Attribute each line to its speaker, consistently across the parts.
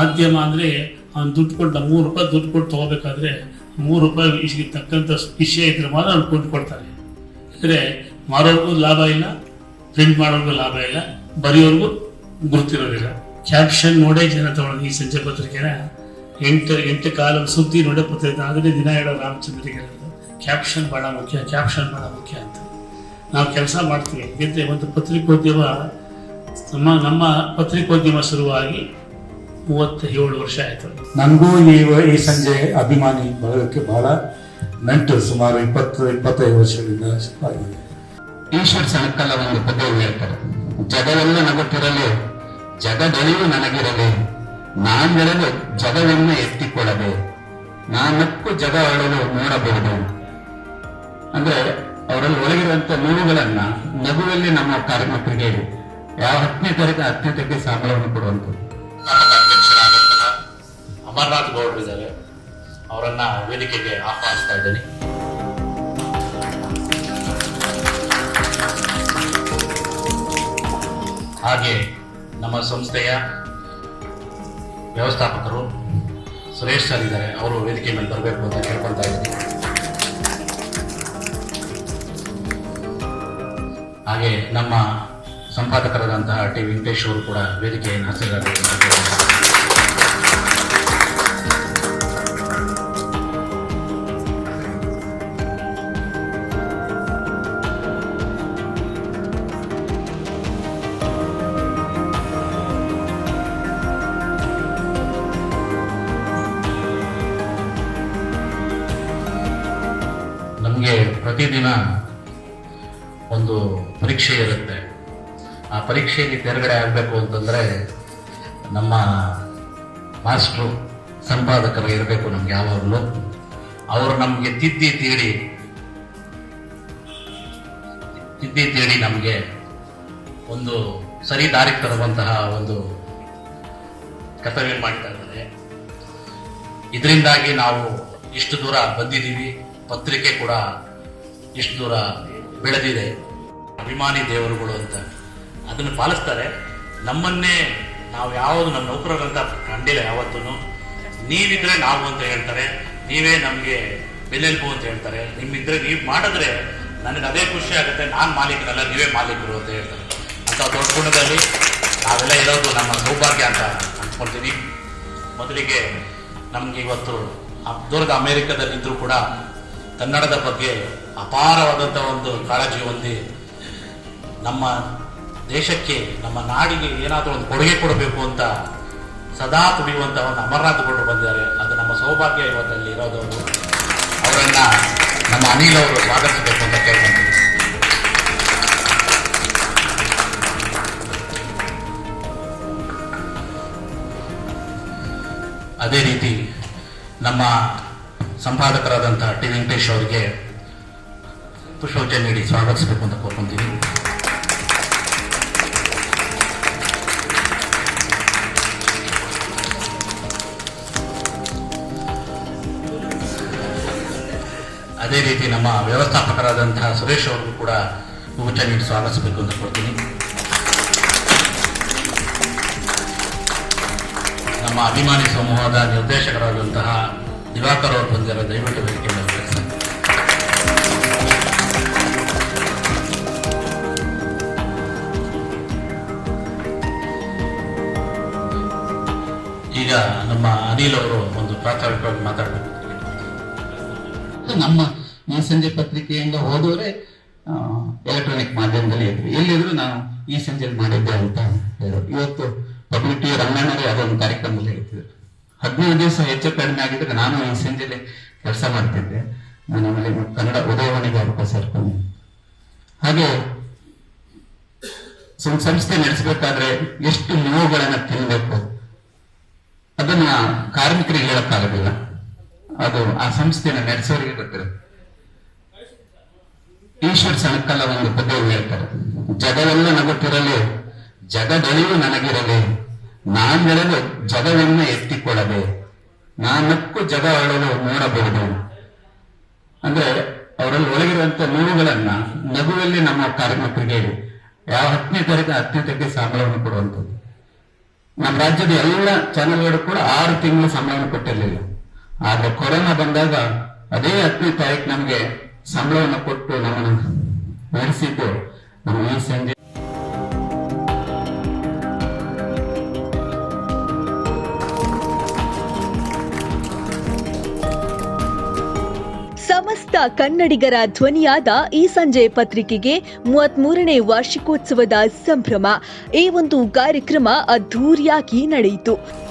Speaker 1: ಮಾಧ್ಯಮ ಅಂದರೆ ಅವ್ನು ದುಡ್ಡು ಕೊಟ್ಟು ಮೂರು ರೂಪಾಯಿ ದುಡ್ಡು ಕೊಟ್ಟು ತಗೋಬೇಕಾದ್ರೆ ಮೂರು ರೂಪಾಯಿ ವಿಷಯಕ್ಕೆ ತಕ್ಕಂಥ ವಿಷಯ ಇದ್ರೆ ಮಾತ್ರ ಅವ್ನು ಕೊಟ್ಟು ಕೊಡ್ತಾರೆ. ಅಂದರೆ ಮಾರೋರ್ಗೂ ಲಾಭ ಇಲ್ಲ ಪ್ರಿಂಟ್ ಮಾಡೋರ್ಗೂ ಲಾಭ ಇಲ್ಲ, ಬರೆಯೋರ್ಗೂ ಗುರುತಿರೋದಿಲ್ಲ. ಕ್ಯಾಪ್ಷನ್ ನೋಡೇ ಜನ ತಗೊಳ್ಳೋದು ಈ ಸಂಜೆ ಪತ್ರಿಕೆನ. ಎಂಟು ಎಂಟು ಕಾಲ ಸುದ್ದಿ ನೋಡೇ ಪತ್ರಿಕೆ. ಆಗದೆ ದಿನ ಹೇಳೋ ರಾಮಚಂದ್ರಿಗೆ ಕ್ಯಾಪ್ಷನ್ ಭಾಳ ಮುಖ್ಯ ಕ್ಯಾಪ್ಷನ್ ಭಾಳ ಮುಖ್ಯ ಅಂತ. ನಾವು ಕೆಲಸ ಮಾಡ್ತೀವಿ. ಏಕೆಂದರೆ ಒಂದು ಪತ್ರಿಕೋದ್ಯಮ, ನಮ್ಮ ನಮ್ಮ ಪತ್ರಿಕೋದ್ಯಮ ಶುರುವಾಗಿ ಮೂವತ್ತೇಳು ವರ್ಷ ಆಯಿತು.
Speaker 2: ನನಗೂ ಈ ಈ ಸಂಜೆ ಅಭಿಮಾನಿ ಬರೋದಕ್ಕೆ ಬಹಳ ನಂಟು ಸುಮಾರು ಇಪ್ಪತ್ತು ಇಪ್ಪತ್ತೈದು ವರ್ಷಗಳಿಂದ ಆಗಿದೆ
Speaker 3: ಈಶ್ವರ್ ಸಣಕಲ್ಲ ಒಂದು ಪದ್ಯವನ್ನು ಹೇಳ್ತಾರೆ. ಜಗವೆಲ್ಲ ನಗುತ್ತಿರಲಿ ಜಗದೊಳಿಯು ನನಗಿರಲಿ ನಾನೆಳೆದು ಜಗವನ್ನು ಎತ್ತಿಕೊಳ್ಳದೆ ನಾನಕ್ಕು ಜಗ ಅಳಲು ನೋಡಬಹುದು. ಅಂದ್ರೆ ಅವರಲ್ಲಿ ಒಳಗಿರುವಂತ ನೋವುಗಳನ್ನ ನಗುವಲ್ಲಿ ನಮ್ಮ ಕಾರ್ಮಿಕರಿಗೆ ಯಾವ ಹತ್ತನೇ ತಾರೀಕು ಹತ್ತನೇ ತಾರೀಕಿಗೆ ಸಂಬಳವನ್ನು ಕೊಡುವಂಥದ್ದು.
Speaker 4: ಅಮರ್ನಾಥ್ ಗೌಡ್ರು ಇದ್ದಾರೆ ಅವರನ್ನ ವೇದಿಕೆಗೆ ಆಹ್ವಾನಿಸ್ತಾ ಇದ್ದೀನಿ. ಹಾಗೆ ನಮ್ಮ ಸಂಸ್ಥೆಯ ವ್ಯವಸ್ಥಾಪಕರು ಸುರೇಶ್ ಸರ್ ಇದ್ದಾರೆ ಅವರು ವೇದಿಕೆ ಮೇಲೆ ಬರಬೇಕು ಅಂತ ಕೇಳ್ಕೊಳ್ತಾ ಇದ್ದೀನಿ. ಹಾಗೆ ನಮ್ಮ ಸಂಪಾದಕರಾದಂತಹ ಟಿ ವೆಂಕಟೇಶ್ ಅವರು ಕೂಡ ವೇದಿಕೆಯನ್ನು ಹಸಿರಾಗಬೇಕು ನಮಗೆ ಪ್ರತಿದಿನ ಒಂದು ಪರೀಕ್ಷೆ ಇರುತ್ತೆ. ಆ ಪರೀಕ್ಷೆಯಲ್ಲಿ ತೆರೆಗಡೆ ಆಗಬೇಕು ಅಂತಂದರೆ ನಮ್ಮ ಮಾಸ್ಟ್ರು, ಸಂಪಾದಕರು ಇರಬೇಕು ನಮ್ಗೆ ಯಾವಾಗಲೂ. ಅವರು ನಮಗೆ ತಿದ್ದಿ ತೀಡಿ ತಿದ್ದಿ ತೀಡಿ ನಮಗೆ ಒಂದು ಸರಿ ದಾರಿಗೆ ತರುವಂತಹ ಒಂದು ಕರ್ತವ್ಯ ಮಾಡ್ತಾ ಇದ್ದಾರೆ. ಇದರಿಂದಾಗಿ ನಾವು ಇಷ್ಟು ದೂರ ಬಂದಿದ್ದೀವಿ. ಪತ್ರಿಕೆ ಕೂಡ ಇಷ್ಟು ದೂರ ಬೆಳೆದಿದೆ. ಅಭಿಮಾನಿ ದೇವರುಗಳು ಅಂತ ಅದನ್ನು ಪಾಲಿಸ್ತಾರೆ. ನಮ್ಮನ್ನೇ ನಾವು ಯಾವುದು ನಮ್ಮ ನೌಕರರಂತ ಕಂಡಿಲ್ಲ ಯಾವತ್ತೂ ನೀವಿದ್ರೆ ನಾವು ಅಂತ ಹೇಳ್ತಾರೆ. ನೀವೇ ನಮಗೆ ಬೆನ್ನೆಲುಬು ಅಂತ ಹೇಳ್ತಾರೆ. ನಿಮ್ಮಿದ್ರೆ ನೀವು ಮಾಡಿದ್ರೆ ನನಗೆ ಅದೇ ಖುಷಿ ಆಗುತ್ತೆ. ನಾನು ಮಾಲೀಕರಲ್ಲ ನೀವೇ ಮಾಲೀಕರು ಅಂತ ಹೇಳ್ತಾರೆ. ಅಂತ ದೊಡ್ಡ ಗುಣದಲ್ಲಿ ನಾವೆಲ್ಲ ಇರೋದು ನಮ್ಮ ಸೌಭಾಗ್ಯ ಅಂತ ಅಂದ್ಕೊಳ್ತೀನಿ. ಮೊದಲಿಗೆ ನಮ್ಗೆ ಇವತ್ತು ದೂರದ ಅಮೇರಿಕಾದಲ್ಲಿದ್ದರೂ ಕೂಡ ಕನ್ನಡದ ಬಗ್ಗೆ ಅಪಾರವಾದಂಥ ಒಂದು ಕಾಳಜಿ ಹೊಂದಿ ನಮ್ಮ ದೇಶಕ್ಕೆ, ನಮ್ಮ ನಾಡಿಗೆ ಏನಾದರೂ ಒಂದು ಕೊಡುಗೆ ಕೊಡಬೇಕು ಅಂತ ಸದಾ ತುಡಿಯುವಂಥ ಒಂದು ಅಮರನಾಥ್ ಗೌಡರು ಬಂದಿದ್ದಾರೆ. ಅದು ನಮ್ಮ ಸೌಭಾಗ್ಯ ಇವತ್ತಲ್ಲಿ ಇರೋದು. ಅವರನ್ನ ನಮ್ಮ ಅನಿಲ್ ಅವರು ಸ್ವಾಗತಿಸಬೇಕು ಅಂತ ಕೇಳ್ಕೊಂತೀವಿ ಅದೇ ರೀತಿ ನಮ್ಮ ಸಂಪಾದಕರಾದಂತಹ ಟಿ ವೆಂಕಟೇಶ್ ಅವರಿಗೆ ಪುಷ್ಪೋಚ ನೀಡಿ ಸ್ವಾಗತಿಸಬೇಕು ಅಂತ ಕೋರ್ಕೊಂತೀವಿ. ಅದೇ ರೀತಿ ನಮ್ಮ ವ್ಯವಸ್ಥಾಪಕರಾದಂತಹ ಸುರೇಶ್ ಅವರಿಗೂ ಕೂಡ ಪೂಜ ನೀಡಿ ಸ್ವಾಗತಿಸಬೇಕು ಅಂತ ಕೊಡ್ತೀನಿ ನಮ್ಮ ಅಭಿಮಾನಿ ಸಮೂಹದ ನಿರ್ದೇಶಕರಾದಂತಹ ದಿವಾಕರ್ ಅವರು ಬಂದಿರೋ ದಯವಿಟ್ಟು ವೇದಿಕೆ. ಈಗ ನಮ್ಮ ಅನಿಲ್ ಅವರು ಒಂದು ಪ್ರಾಥಮಿಕವಾಗಿ ಮಾತಾಡಬೇಕು.
Speaker 3: ನಮ್ಮ ಈ ಸಂಜೆ ಪತ್ರಿಕೆಯಿಂದ ಹೋದವರೇ ಎಲೆಕ್ಟ್ರಾನಿಕ್ ಮಾಧ್ಯಮದಲ್ಲಿ ಇದ್ರು ಎಲ್ಲಿದ್ರು ನಾನು ಈ ಸಂಜೆಯಲ್ಲಿ ಮಾಡಿದ್ದೆ ಅಂತ ಹೇಳೋದು. ಇವತ್ತು ಪಬ್ಲಿಕ್ ಟಿ ರಂಗಣ್ಣರೇ ಅದೊಂದು ಕಾರ್ಯಕ್ರಮದಲ್ಲಿ ಹೇಳ್ತಿದ್ರು ಹದಿನೈದು ದಿವಸ ಹೆಚ್ಚು ಕಡಿಮೆ ಆಗಿದ್ರೆ ನಾನು ಈ ಸಂಜೆಲಿ ಕೆಲಸ ಮಾಡ್ತಿದ್ದೆ. ನಾನು ಆಮೇಲೆ ಕನ್ನಡ ಉದಯವಾಣಿಗೆ ಅವಕಾಶ ಸೇರ್ಕೊಂಡು. ಹಾಗೆ ಸಂಸ್ಥೆ ನಡೆಸಬೇಕಾದ್ರೆ ಎಷ್ಟು ನೋವುಗಳನ್ನ ತಿನ್ನಬೇಕು ಅದನ್ನ ಕಾರ್ಮಿಕರಿಗೆ ಹೇಳಕ್ಕಾಗೋದಿಲ್ಲ. ಅದು ಆ ಸಂಸ್ಥೆನ ನಡೆಸೋರಿಗೆ ಗೊತ್ತಿರುತ್ತೆ. ಈಶ್ವರ್ ಸಣಕಲ್ಲ ಒಂದು ಪದ್ಯವು ಹೇಳ್ತಾರೆ, ಜಗವೆಲ್ಲ ನಗುತ್ತಿರಲಿ, ಜಗದಳಿಯೂ ನನಗಿರಲಿ ನಾನೆಳೆದು ಜಗವನ್ನು ಎತ್ತಿಕೊಳ್ಳದೆ ನಾನಕ್ಕು ಜಗ ಅಳಲು ನೋಡಬಹುದು. ಅಂದ್ರೆ ಅವರಲ್ಲಿ ಒಳಗಿರುವಂತ ನೋವುಗಳನ್ನ ನಗುವಲ್ಲಿ ನಮ್ಮ ಕಾರ್ಮಿಕರಿಗೆ ಯಾವ ಹತ್ತನೇ ತಾರೀಕು ಹತ್ತನೇ ತಾರೀಕು ಸಂಬಳವನ್ನು ಕೊಡುವಂಥದ್ದು. ನಮ್ಮ ರಾಜ್ಯದ ಎಲ್ಲ ಚಾನೆಲ್ಗಳು ಕೂಡ ಆರು ತಿಂಗಳು ಸಂಬಳವನ್ನು ಕೊಟ್ಟಿರಲಿಲ್ಲ. ಆದ್ರೆ ಕೊರೋನಾ ಬಂದಾಗ ಅದೇ ಹತ್ತನೇ ತಾರೀಕು ನಮಗೆ ಸಂಬಳವನ್ನು ಕೊಟ್ಟು ನಮ್ಮನ್ನು ನಡೆಸಿದ್ದು ನಮ್ಮ ಈ ಸಂಜೆ
Speaker 5: ಕನ್ನಡಿಗರ ಧ್ವನಿಯಾದ ಈ ಸಂಜೆ ಪತ್ರಿಕೆಗೆ ಮೂವತ್ಮೂರನೇ ವಾರ್ಷಿಕೋತ್ಸವದ ಸಂಭ್ರಮ. ಈ ಒಂದು ಕಾರ್ಯಕ್ರಮ ಅದ್ಧೂರಿಯಾಗಿ ನಡೆಯಿತು.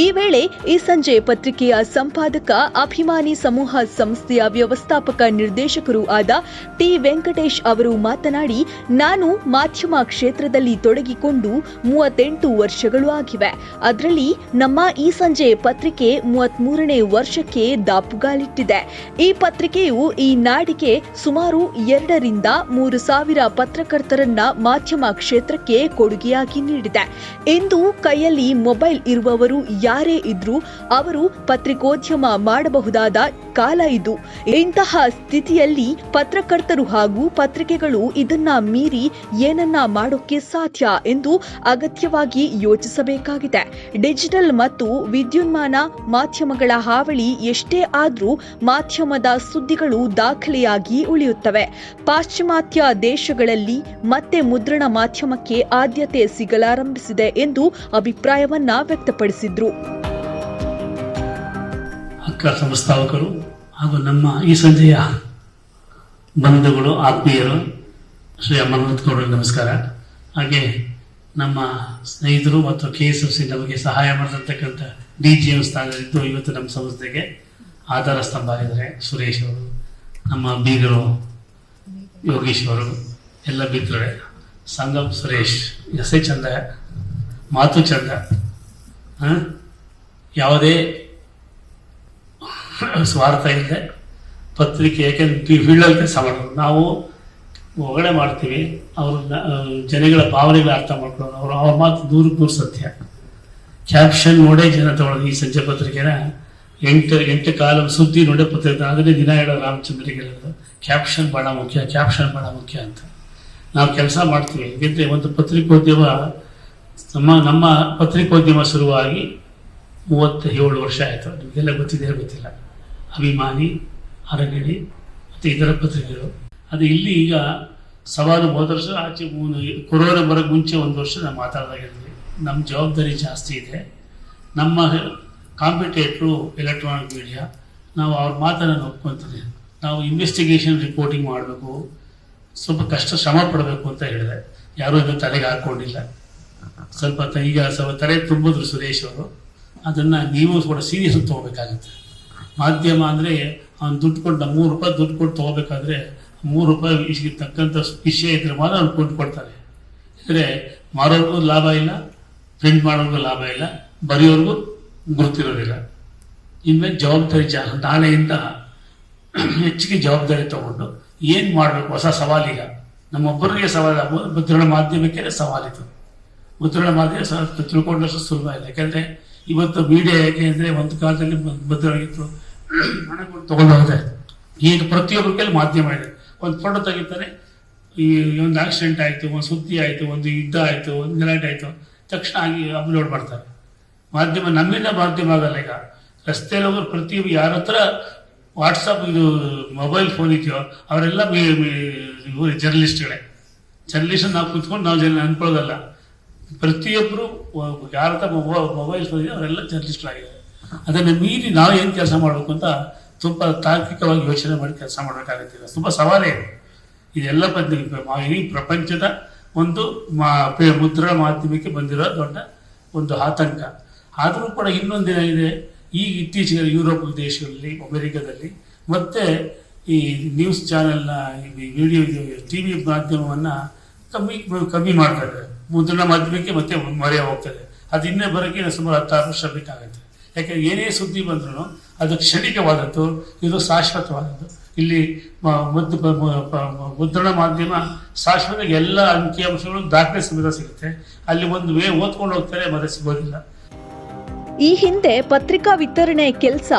Speaker 5: ಈ ವೇಳೆ ಈ ಸಂಜೆ ಪತ್ರಿಕೆಯ ಸಂಪಾದಕ ಅಭಿಮಾನಿ ಸಮೂಹ ಸಂಸ್ಥೆಯ ವ್ಯವಸ್ಥಾಪಕ ನಿರ್ದೇಶಕರು ಆದ ಟಿ ವೆಂಕಟೇಶ್ ಅವರು ಮಾತನಾಡಿ, ನಾನು ಮಾಧ್ಯಮ ಕ್ಷೇತ್ರದಲ್ಲಿ ತೊಡಗಿಕೊಂಡು ಮೂವತ್ತೆಂಟು ವರ್ಷಗಳು ಆಗಿವೆ. ಅದರಲ್ಲಿ ನಮ್ಮ ಈ ಸಂಜೆ ಪತ್ರಿಕೆ ಮೂವತ್ಮೂರನೇ ವರ್ಷಕ್ಕೆ ದಾಪುಗಾಲಿಟ್ಟಿದೆ. ಈ ಪತ್ರಿಕೆಯು ಈ ನಾಡಿಗೆ ಸುಮಾರು ಎರಡರಿಂದ ಮೂರು ಸಾವಿರ ಪತ್ರಕರ್ತರನ್ನ ಮಾಧ್ಯಮ ಕ್ಷೇತ್ರಕ್ಕೆ ಕೊಡುಗೆಯಾಗಿ ನೀಡಿದೆ. ಇಂದು ಕೈಯಲ್ಲಿ ಮೊಬೈಲ್ ಇರುವವರು ಯಾರೇ ಇದ್ರೂ ಅವರು ಪತ್ರಿಕೋದ್ಯಮ ಮಾಡಬಹುದಾದ ಕಾಲ ಇದು. ಇಂತಹ ಸ್ಥಿತಿಯಲ್ಲಿ ಪತ್ರಕರ್ತರು ಹಾಗೂ ಪತ್ರಿಕೆಗಳು ಇದನ್ನ ಮೀರಿ ಏನನ್ನ ಮಾಡೋಕ್ಕೆ ಸಾಧ್ಯ ಎಂದು ಅಗತ್ಯವಾಗಿ ಯೋಚಿಸಬೇಕಾಗಿದೆ. ಡಿಜಿಟಲ್ ಮತ್ತು ವಿದ್ಯುನ್ಮಾನ ಮಾಧ್ಯಮಗಳ ಹಾವಳಿ ಎಷ್ಟೇ ಆದರೂ ಮಾಧ್ಯಮದ ಸುದ್ದಿಗಳು ದಾಖಲೆಯಾಗಿ ಉಳಿಯುತ್ತವೆ. ಪಾಶ್ಚಿಮಾತ್ಯ ದೇಶಗಳಲ್ಲಿ ಮತ್ತೆ ಮುದ್ರಣ ಮಾಧ್ಯಮಕ್ಕೆ ಆದ್ಯತೆ ಸಿಗಲಾರಂಭಿಸಿದೆ ಎಂದು ಅಭಿಪ್ರಾಯವನ್ನ ವ್ಯಕ್ತಪಡಿಸಿದ್ರು.
Speaker 1: ಅಕ್ಕ ಸಂಸ್ಥಾಪಕರು ಹಾಗೂ ನಮ್ಮ ಈ ಸಂಜೆಯ ಬಂಧುಗಳು, ಆತ್ಮೀಯರು, ಶ್ರೀ ಅಮರನಾಥ್ ಗೌಡರಿಗೆ ನಮಸ್ಕಾರ. ಹಾಗೆ ನಮ್ಮ ಸ್ನೇಹಿತರು ಮತ್ತು ಕೆ ಎಸ್ ಎಫ್ ಸಿ ನಮಗೆ ಸಹಾಯ ಮಾಡಿರ್ತಕ್ಕಂಥ ಡಿ ಜಿ ಎಂ ಸ್ಥಾನದಲ್ಲಿದ್ದು ಇವತ್ತು ನಮ್ಮ ಸಂಸ್ಥೆಗೆ ಆಧಾರ ಸ್ತಂಭ ಆಗಿದ್ದಾರೆ. ಸುರೇಶ್ ಅವರು, ನಮ್ಮ ಬೀಗರು, ಯೋಗೀಶ್ ಅವರು, ಎಲ್ಲ ಬಿದ್ದರೆ ಸಂಗಮ್ ಸುರೇಶ್, ಎಸ್ ಎ ಚಂದ, ಮಾತು ಚಂದ? ಯಾವುದೇ ಸ್ವಾರ್ಥ ಇದೆ. ಪತ್ರಿಕೆ ಯಾಕೆಂದ್ರೆ ಫೀಲ್ಡಲ್ಲಿ ಕೆಲಸ ಮಾಡೋದು ನಾವು ಒಗಡೆ ಮಾಡ್ತೀವಿ. ಅವ್ರ ಜನಗಳ ಭಾವನೆಗಳ ಅರ್ಥ ಮಾಡ್ಕೊಳ್ಳೋದು ಅವ್ರು ಅವ್ರ ಮಾತು ದೂರ ನೂರು ಸತ್ಯ. ಕ್ಯಾಪ್ಷನ್ ನೋಡೇ ಜನ ತಗೊಳ್ಳೋದು ಈ ಸಂಜೆ ಪತ್ರಿಕೆನ. ಎಂಟು ಎಂಟು ಕಾಲ ಸುದ್ದಿ ನೋಡೇ ಪತ್ರಿಕೆ ಅದನ್ನೇ ದಿನ ಹೇಳೋ ರಾಮಚಂದ್ರಿಗೆ ಕ್ಯಾಪ್ಷನ್ ಭಾಳ ಮುಖ್ಯ ಕ್ಯಾಪ್ಷನ್ ಭಾಳ ಮುಖ್ಯ ಅಂತ. ನಾವು ಕೆಲಸ ಮಾಡ್ತೀವಿ. ಯಾಕೆಂದರೆ ಒಂದು ಪತ್ರಿಕೋದ್ಯಮ, ನಮ್ಮ ನಮ್ಮ ಪತ್ರಿಕೋದ್ಯಮ ಶುರುವಾಗಿ ಮೂವತ್ತ ಏಳು ವರ್ಷ ಆಯಿತು ನಿಮಗೆಲ್ಲ ಗೊತ್ತಿದೆ ಗೊತ್ತಿಲ್ಲ. ಅಭಿಮಾನಿ ಅರಗಡಿ ಮತ್ತು ಇತರ ಪತ್ರಿಕೆಗಳು. ಅದು ಇಲ್ಲಿ ಈಗ ಸವಾಲು ಹೋದ ವರ್ಷ, ಆಚೆ ಕೊರೋನಾ ಬರೋಕ್ಕೆ ಮುಂಚೆ ಒಂದು ವರ್ಷ ನಾವು ಮಾತಾಡ್ದಾಗಿದ್ವಿ ನಮ್ಮ ಜವಾಬ್ದಾರಿ ಜಾಸ್ತಿ ಇದೆ. ನಮ್ಮ ಕಾಂಪಿಟೇಟ್ರು ಎಲೆಕ್ಟ್ರಾನಿಕ್ ಮೀಡಿಯಾ ನಾವು ಅವ್ರ ಮಾತನ್ನು ಒಪ್ಕೊತೀವಿ. ನಾವು ಇನ್ವೆಸ್ಟಿಗೇಷನ್ ರಿಪೋರ್ಟಿಂಗ್ ಮಾಡಬೇಕು. ಸ್ವಲ್ಪ ಕಷ್ಟ ಶ್ರಮ ಪಡಬೇಕು ಅಂತ ಹೇಳಿದೆ. ಯಾರೂ ಇದನ್ನು ತಲೆಗೆ ಹಾಕ್ಕೊಂಡಿಲ್ಲ ಸ್ವಲ್ಪ ಈಗ ಸ್ವಲ್ಪ ತಲೆ ತುಂಬಿದ್ರು ಸುರೇಶ್ ಅವರು. ಅದನ್ನು ನೀವು ಕೂಡ ಸೀರಿಯಸ್ ತೊಗೋಬೇಕಾಗುತ್ತೆ. ಮಾಧ್ಯಮ ಅಂದರೆ ಅವ್ನು ದುಡ್ಡು ಕೊಟ್ಟು ಮೂರು ರೂಪಾಯಿ ದುಡ್ಡು ಕೊಟ್ಟು ತೊಗೋಬೇಕಾದ್ರೆ ಮೂರು ರೂಪಾಯಿ ವಿಷಯಕ್ಕೆ ತಕ್ಕಂಥ ವಿಷಯ ಇದ್ರೆ ಮಾತ್ರ ಅವ್ನು ದುಡ್ಡು ಕೊಡ್ತಾರೆ. ಅಂದರೆ ಮಾರೋರ್ಗೂ ಲಾಭ ಇಲ್ಲ ಪ್ರಿಂಟ್ ಮಾಡೋರ್ಗೂ ಲಾಭ ಇಲ್ಲ, ಬರೆಯೋರ್ಗೂ ಗುರುತಿರೋದಿಲ್ಲ. ಇನ್ಮೇಲೆ ಜವಾಬ್ದಾರಿ ಜಾ ನಾಳೆಯಿಂದ ಹೆಚ್ಚಿಗೆ ಜವಾಬ್ದಾರಿ ತಗೊಂಡು ಏನು ಮಾಡಬೇಕು? ಹೊಸ ಸವಾಲೀಗ ನಮ್ಮೊಬ್ಬರಿಗೆ ಸವಾಲ ಮುದ್ರಣ ಮಾಧ್ಯಮಕ್ಕೆ ಸವಾಲಿತು ಮುದ್ರಣ ಮಾಧ್ಯಮ ತಿಳ್ಕೊಂಡಷ್ಟು ಸುಲಭ ಇಲ್ಲ. ಯಾಕಂದ್ರೆ ಇವತ್ತು ಮೀಡಿಯಾ ಹೇಗೆ ಅಂದ್ರೆ ಒಂದು ಕಾಲದಲ್ಲಿ ಭದ್ರವಾಗಿತ್ತು ಹಣ ಕೊಟ್ಟು ತಗೊಂಡು ಈಗ ಪ್ರತಿಯೊಬ್ಬರ ಕೈಲಿ ಮಾಧ್ಯಮ ಇದೆ. ಒಂದು ಫೋಟೋ ತೆಗಿತಾರೆ, ಈ ಒಂದು ಆಕ್ಸಿಡೆಂಟ್ ಆಯಿತು, ಒಂದು ಸುದ್ದಿ ಆಯಿತು, ಒಂದು ಯುದ್ಧ ಆಯಿತು, ಒಂದು ಗಲಾಟೆ ಆಯಿತು, ತಕ್ಷಣ ಆಗಿ ಅಪ್ಲೋಡ್ ಮಾಡ್ತಾರೆ. ಮಾಧ್ಯಮ ನಮ್ಮಿಂದ ಮಾಧ್ಯಮ ಆಗಲ್ಲ ಈಗ. ರಸ್ತೆಯಲ್ಲಿ ಹೋಗೋರು ಪ್ರತಿಯೊಬ್ಬ ಯಾರ ಹತ್ರ ವಾಟ್ಸಪ್ ಇದು ಮೊಬೈಲ್ ಫೋನ್ ಇದೆಯೋ, ಅವರೆಲ್ಲ ಜರ್ನಲಿಸ್ಟ್ಗಳೇ ಜರ್ನಲಿಸ್ಟ್ ನಾವು ಕುತ್ಕೊಂಡು ನಾವು ಜನ ಅನ್ಕೊಳ್ಳೋದಲ್ಲ. ಪ್ರತಿಯೊಬ್ಬರು ಯಾರ ಮೊಬೈಲ್ ಫೋನ್ ಇದೆ ಅವರೆಲ್ಲ ಆಗಿದೆ ಅದನ್ನು ಮೀರಿ ನಾವು ಏನು ಕೆಲಸ ಮಾಡಬೇಕು ಅಂತ ತುಂಬ ತಾರ್ಕಿಕವಾಗಿ ಯೋಚನೆ ಮಾಡಿ ಕೆಲಸ ಮಾಡಬೇಕಾಗುತ್ತೆ ತುಂಬ ಸವಾಲೇ ಇದೆ. ಇದೆಲ್ಲ ಇಡೀ ಪ್ರಪಂಚದ ಒಂದು ಮಾ ಮುದ್ರಣ ಮಾಧ್ಯಮಕ್ಕೆ ಬಂದಿರೋ ದೊಡ್ಡ ಒಂದು ಆತಂಕ. ಆದರೂ ಕೂಡ ಇನ್ನೊಂದೇನಾಗಿದೆ ಈಗ ಇತ್ತೀಚೆಗೆ ಯುರೋಪ್ ದೇಶಗಳಲ್ಲಿ ಅಮೆರಿಕದಲ್ಲಿ ಮತ್ತೆ ಈ ನ್ಯೂಸ್ ಚಾನೆಲ್ನ ವಿಡಿಯೋ ಟಿ ವಿ ಮಾಧ್ಯಮವನ್ನು ಕಮ್ಮಿ ಕಮ್ಮಿ ಮಾಡ್ತಾ ಇದ್ದಾರೆ. ಮುದ್ರಣ ಮಾಧ್ಯಮಕ್ಕೆ ಮತ್ತೆ ಮರೆಯ ಹೋಗ್ತದೆ. ಅದು ಇನ್ನೇ ಬರೋಕ್ಕೆ ಸುಮಾರು ಹತ್ತಾರು ವರ್ಷ ಬೇಕಾಗುತ್ತೆ ಯಾಕೆ, ಏನೇ ಸುದ್ದಿ ಬಂದ್ರೂ ಅದು ಕ್ಷಣಿಕವಾದದ್ದು, ಇದು ಶಾಶ್ವತವಾದದ್ದು. ಇಲ್ಲಿ ಮುದ್ರಣ ಮಾಧ್ಯಮ ಶಾಶ್ವತ ಎಲ್ಲ ಅಂಕಿಅಂಶಗಳು ದಾಖಲೆ ಸಮೇತ ಸಿಗುತ್ತೆ. ಅಲ್ಲಿ ಒಂದು ವೇ ಓದ್ಕೊಂಡು ಹೋಗ್ತಾರೆ, ಮತ್ತೆ ಸಿಗೋದಿಲ್ಲ.
Speaker 5: ಈ ಹಿಂದೆ ಪತ್ರಿಕಾ ವಿತರಣೆ ಕೆಲಸ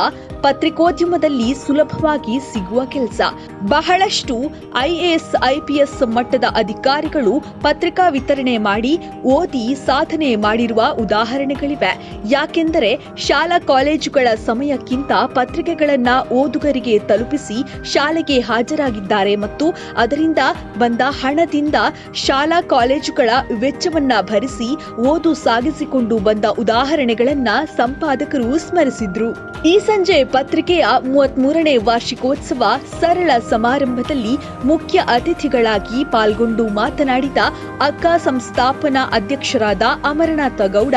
Speaker 5: ಪತ್ರಿಕೋದ್ಯಮದಲ್ಲಿ ಸುಲಭವಾಗಿ ಸಿಗುವ ಕೆಲಸ. ಬಹಳಷ್ಟು ಐಎಎಸ್, ಐಪಿಎಸ್ ಮಟ್ಟದ ಅಧಿಕಾರಿಗಳು ಪತ್ರಿಕಾ ವಿತರಣೆ ಮಾಡಿ, ಓದಿ, ಸಾಧನೆ ಮಾಡಿರುವ ಉದಾಹರಣೆಗಳಿವೆ. ಯಾಕೆಂದರೆ ಶಾಲಾ ಕಾಲೇಜುಗಳ ಸಮಯಕ್ಕಿಂತ ಪತ್ರಿಕೆಗಳನ್ನ ಓದುಗರಿಗೆ ತಲುಪಿಸಿ ಶಾಲೆಗೆ ಹಾಜರಾಗಿದ್ದಾರೆ ಮತ್ತು ಅದರಿಂದ ಬಂದ ಹಣದಿಂದ ಶಾಲಾ ಕಾಲೇಜುಗಳ ವೆಚ್ಚವನ್ನ ಭರಿಸಿ ಓದು ಸಾಗಿಸಿಕೊಂಡು ಬಂದ ಉದಾಹರಣೆಗಳನ್ನ ಸಂಪಾದಕರು ಸ್ಮರಿಸಿದ್ರು. ಈ ಸಂಜೆ ಪತ್ರಿಕೆಯ ಮೂವತ್ಮೂರನೇ ವಾರ್ಷಿಕೋತ್ಸವ ಸರಳ ಸಮಾರಂಭದಲ್ಲಿ ಮುಖ್ಯ ಅತಿಥಿಗಳಾಗಿ ಪಾಲ್ಗೊಂಡು ಮಾತನಾಡಿದ ಅಕ್ಕ ಸಂಸ್ಥಾಪನಾ ಅಧ್ಯಕ್ಷರಾದ ಅಮರನಾಥ ಗೌಡ,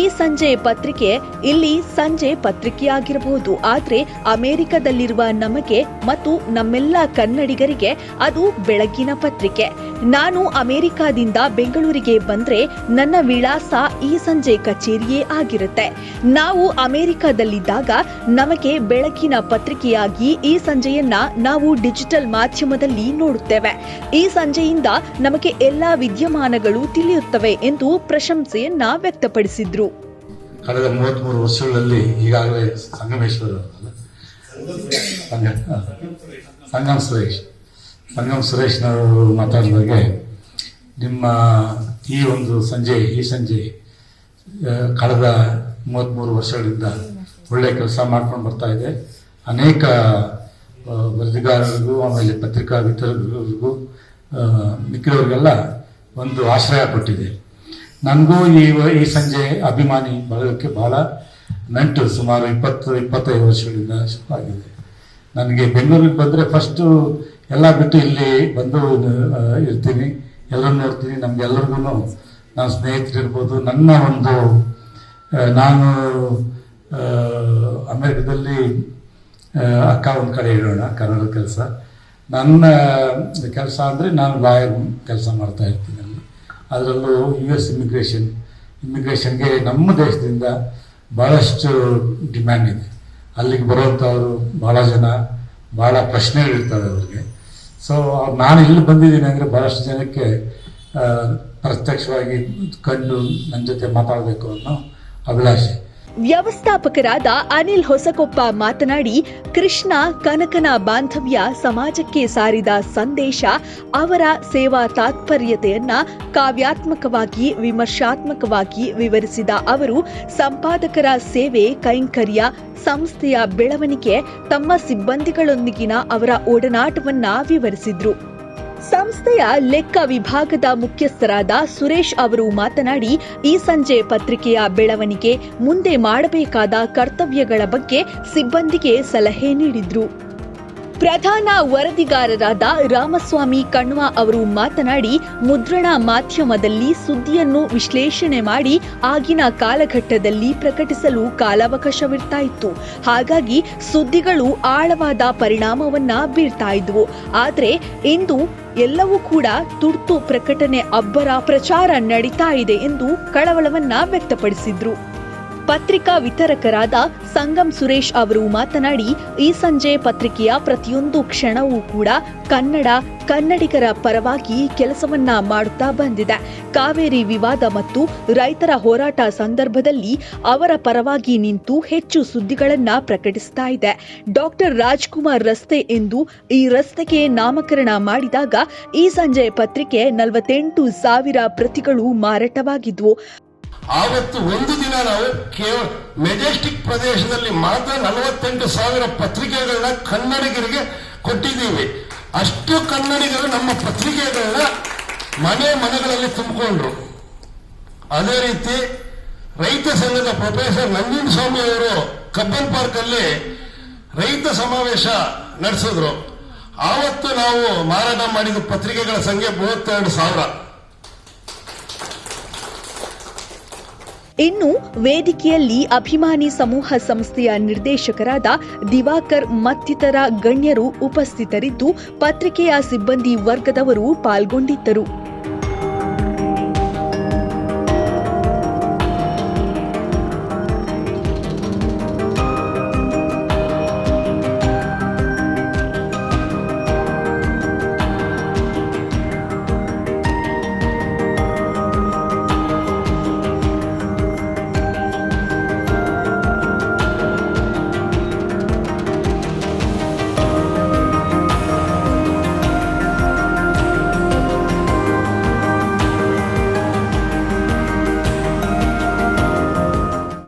Speaker 5: ಈ ಸಂಜೆ ಪತ್ರಿಕೆ ಇಲ್ಲಿ ಸಂಜೆ ಪತ್ರಿಕೆಯಾಗಿರಬಹುದು. ಆದರೆ ಅಮೆರಿಕದಲ್ಲಿರುವ ನಮಗೆ ಮತ್ತು ನಮ್ಮೆಲ್ಲ ಕನ್ನಡಿಗರಿಗೆ ಅದು ಬೆಳಗಿನ ಪತ್ರಿಕೆ. ನಾನು ಅಮೆರಿಕಾದಿಂದ ಬೆಂಗಳೂರಿಗೆ ಬಂದ್ರೆ ನನ್ನ ವಿಳಾಸ ಈ ಸಂಜೆ ಕಚೇರಿಯೇ ಆಗಿರುತ್ತೆ. ನಾವು ಅಮೆರಿಕದಲ್ಲಿದ್ದಾಗ ನಮಗೆ ಬೆಳಕಿನ ಪತ್ರಿಕೆಯಾಗಿ ಈ ಸಂಜೆಯನ್ನ ನಾವು ಡಿಜಿಟಲ್ ಮಾಧ್ಯಮದಲ್ಲಿ ನೋಡುತ್ತೇವೆ ಈ ಸಂಜೆಯಿಂದ ನಮಗೆ ಎಲ್ಲಾ ವಿದ್ಯಮಾನಗಳು ತಿಳಿಯುತ್ತವೆ ಎಂದು ಪ್ರಶಂಸೆಯನ್ನ ವ್ಯಕ್ತಪಡಿಸಿದ್ರು
Speaker 2: ಕಳೆದ ಮೂವತ್ತ್ಮೂರು ವರ್ಷಗಳಲ್ಲಿ ಈಗಾಗಲೇ ಸಂಗಮೇಶ್ವರ. ಸಂಗಮ್ ಸುರೇಶ್, ಸಂಗಮ್ ಸುರೇಶ್ನವರು ಮಾತಾಡಿದಾಗೆ ನಿಮ್ಮ ಈ ಒಂದು ಸಂಜೆ, ಈ ಸಂಜೆ ಕಳೆದ ಮೂವತ್ತ್ಮೂರು ವರ್ಷಗಳಿಂದ ಒಳ್ಳೆ ಕೆಲಸ ಮಾಡ್ಕೊಂಡು ಬರ್ತಾ ಇದೆ. ಅನೇಕ ವರದಿಗಾರರಿಗೂ, ಆಮೇಲೆ ಪತ್ರಿಕಾ ವಿತರಕರಿಗೂ ಮಿಕ್ಕಿರೋರಿಗೆಲ್ಲ ಒಂದು ಆಶ್ರಯ ಕೊಟ್ಟಿದೆ. ನನಗೂ ಈ ಈ ಸಂಜೆ ಅಭಿಮಾನಿ ಬಳಗಕ್ಕೆ ಬಹಳ ನಂಟು, ಸುಮಾರು ಇಪ್ಪತ್ತು, ಇಪ್ಪತ್ತೈದು ವರ್ಷಗಳಿಂದ ಆಗಿದೆ. ನನಗೆ ಬೆಂಗಳೂರಿಗೆ ಬಂದರೆ ಫಸ್ಟು ಎಲ್ಲ ಬಿಟ್ಟು ಇಲ್ಲಿ ಬಂದು ಇರ್ತೀನಿ. ಎಲ್ಲರನ್ನು ನೋಡ್ತೀನಿ. ನಮಗೆಲ್ಲರಿಗೂ ನಾನು ಸ್ನೇಹಿತರಿರ್ಬೋದು. ನನ್ನ ಒಂದು ನಾನು ಅಮೆರಿಕದಲ್ಲಿ ಅಕ್ಕ ಒಂದು ಕಡೆ ಇಡೋಣ, ಕನ್ನಡ ಕೆಲಸ. ನನ್ನ ಕೆಲಸ ಅಂದರೆ ನಾನು ಲಾಯರ್ ಕೆಲಸ ಮಾಡ್ತಾ ಇರ್ತೀನಿ ಅಲ್ಲಿ. ಅದರಲ್ಲೂ ಯು ಎಸ್ ಇಮಿಗ್ರೇಷನ್ ಇಮಿಗ್ರೇಷನ್ಗೆ ನಮ್ಮ ದೇಶದಿಂದ ಭಾಳಷ್ಟು ಡಿಮ್ಯಾಂಡ್ ಇದೆ. ಅಲ್ಲಿಗೆ ಬರುವಂಥವ್ರು ಭಾಳ ಜನ ಭಾಳ ಪ್ರಶ್ನೆಗಳಿರ್ತವೆ ಅವ್ರಿಗೆ. ಸೊ ನಾನು ಇಲ್ಲಿ ಬಂದಿದ್ದೀನಿ ಅಂದರೆ ಭಾಳಷ್ಟು ಜನಕ್ಕೆ ಪ್ರತ್ಯಕ್ಷವಾಗಿ ಕಂಡು ನನ್ನ ಜೊತೆ ಮಾತಾಡಬೇಕು ಅನ್ನೋ ಅಭಿಲಾಷೆ.
Speaker 5: ವ್ಯವಸ್ಥಾಪಕರಾದ ಅನಿಲ್ ಹೊಸಕೊಪ್ಪ ಮಾತನಾಡಿ, ಕೃಷ್ಣ ಕನಕನ ಬಾಂಧವ್ಯ ಸಮಾಜಕ್ಕೆ ಸಾರಿದ ಸಂದೇಶ ಅವರ ಸೇವಾ ತಾತ್ಪರ್ಯತೆಯನ್ನ ಕಾವ್ಯಾತ್ಮಕವಾಗಿ, ವಿಮರ್ಶಾತ್ಮಕವಾಗಿ ವಿವರಿಸಿದ ಅವರು, ಸಂಪಾದಕರ ಸೇವೆ ಕೈಂಕರ್ಯ, ಸಂಸ್ಥೆಯ ಬೆಳವಣಿಗೆ, ತಮ್ಮ ಸಿಬ್ಬಂದಿಗಳೊಂದಿಗಿನ ಅವರ ಒಡನಾಟವನ್ನ ವಿವರಿಸಿದ್ರು. ಸಂಸ್ಥೆಯ ಲೆಕ್ಕ ವಿಭಾಗದ ಮುಖ್ಯಸ್ಥರಾದ ಸುರೇಶ್ ಅವರು ಮಾತನಾಡಿ, ಈ ಸಂಜೆ ಪತ್ರಿಕೆಯ ಬೆಳವಣಿಗೆ ಮುಂದೆ ಮಾಡಬೇಕಾದ ಕರ್ತವ್ಯಗಳ ಬಗ್ಗೆ ಸಿಬ್ಬಂದಿಗೆ ಸಲಹೆ ನೀಡಿದ್ರು. ಪ್ರಧಾನ ವರದಿಗಾರರಾದ ರಾಮಸ್ವಾಮಿ ಕಣ್ವ ಅವರು ಮಾತನಾಡಿ, ಮುದ್ರಣ ಮಾಧ್ಯಮದಲ್ಲಿ ಸುದ್ದಿಯನ್ನು ವಿಶ್ಲೇಷಣೆ ಮಾಡಿ ಆಗಿನ ಕಾಲಘಟ್ಟದಲ್ಲಿ ಪ್ರಕಟಿಸಲು ಕಾಲಾವಕಾಶವಿರ್ತಾ ಇತ್ತು ಹಾಗಾಗಿ ಸುದ್ದಿಗಳು ಆಳವಾದ ಪರಿಣಾಮವನ್ನ ಬೀರ್ತಾ ಇದ್ವು. ಆದರೆ ಇಂದು ಎಲ್ಲವೂ ಕೂಡ ತುರ್ತು ಪ್ರಕಟಣೆ ಅಬ್ಬರ ಪ್ರಚಾರ ನಡೀತಾ ಇದೆ ಎಂದು ಕಳವಳವನ್ನ ವ್ಯಕ್ತಪಡಿಸಿದ್ರು. ಪತ್ರಿಕಾ ವಿತರಕರಾದ ಸಂಗಮ್ ಸುರೇಶ್ ಅವರು ಮಾತನಾಡಿ, ಈ ಸಂಜೆ ಪತ್ರಿಕೆಯ ಪ್ರತಿಯೊಂದು ಕ್ಷಣವೂ ಕೂಡ ಕನ್ನಡ, ಕನ್ನಡಿಗರ ಪರವಾಗಿ ಕೆಲಸವನ್ನ ಮಾಡುತ್ತಾ ಬಂದಿದೆ. ಕಾವೇರಿ ವಿವಾದ ಮತ್ತು ರೈತರ ಹೋರಾಟ ಸಂದರ್ಭದಲ್ಲಿ ಅವರ ಪರವಾಗಿ ನಿಂತು ಹೆಚ್ಚು ಸುದ್ದಿಗಳನ್ನ ಪ್ರಕಟಿಸ್ತಾ ಇದೆ. ಡಾಕ್ಟರ್ ರಾಜ್ಕುಮಾರ್ ರಸ್ತೆ ಎಂದು ಈ ರಸ್ತೆಗೆ ನಾಮಕರಣ ಮಾಡಿದಾಗ ಈ ಸಂಜೆ ಪತ್ರಿಕೆ ನಲವತ್ತೆಂಟು ಸಾವಿರ ಪ್ರತಿಗಳು ಮಾರಾಟವಾಗಿದ್ವು.
Speaker 6: ಆವತ್ತು ಒಂದು ದಿನ ನಾವು ಕೇವಲ ಮೆಜೆಸ್ಟಿಕ್ ಪ್ರದೇಶದಲ್ಲಿ ಮಾತ್ರ ನಲವತ್ತೆಂಟು ಸಾವಿರ ಪತ್ರಿಕೆಗಳನ್ನ ಕನ್ನಡಿಗರಿಗೆ ಕೊಟ್ಟಿದ್ದೀವಿ. ಅಷ್ಟು ಕನ್ನಡಿಗರು ನಮ್ಮ ಪತ್ರಿಕೆಗಳನ್ನ ಮನೆ ಮನೆಗಳಲ್ಲಿ ತುಂಬಿಕೊಂಡ್ರು. ಅದೇ ರೀತಿ ರೈತ ಸಂಘದ ಪ್ರೊಫೆಸರ್ ನಂದಿನ್ ಸ್ವಾಮಿ ಅವರು ಕಬ್ಬನ್ ಪಾರ್ಕ್ ಅಲ್ಲಿ ರೈತ ಸಮಾವೇಶ ನಡೆಸಿದ್ರು. ಆವತ್ತು ನಾವು ಮಾರಾಟ ಮಾಡಿದ ಪತ್ರಿಕೆಗಳ ಸಂಖ್ಯೆ ಮೂವತ್ತೆರಡು ಸಾವಿರ.
Speaker 5: ಇನ್ನು ವೇದಿಕೆಯಲ್ಲಿ ಅಭಿಮಾನಿ ಸಮೂಹ ಸಂಸ್ಥೆಯ ನಿರ್ದೇಶಕರಾದ ದಿವಾಕರ್ ಮತ್ತಿತರ ಗಣ್ಯರು ಉಪಸ್ಥಿತರಿದ್ದು ಪತ್ರಿಕೆಯ ಸಿಬ್ಬಂದಿ ವರ್ಗದವರು ಪಾಲ್ಗೊಂಡಿದ್ದರು.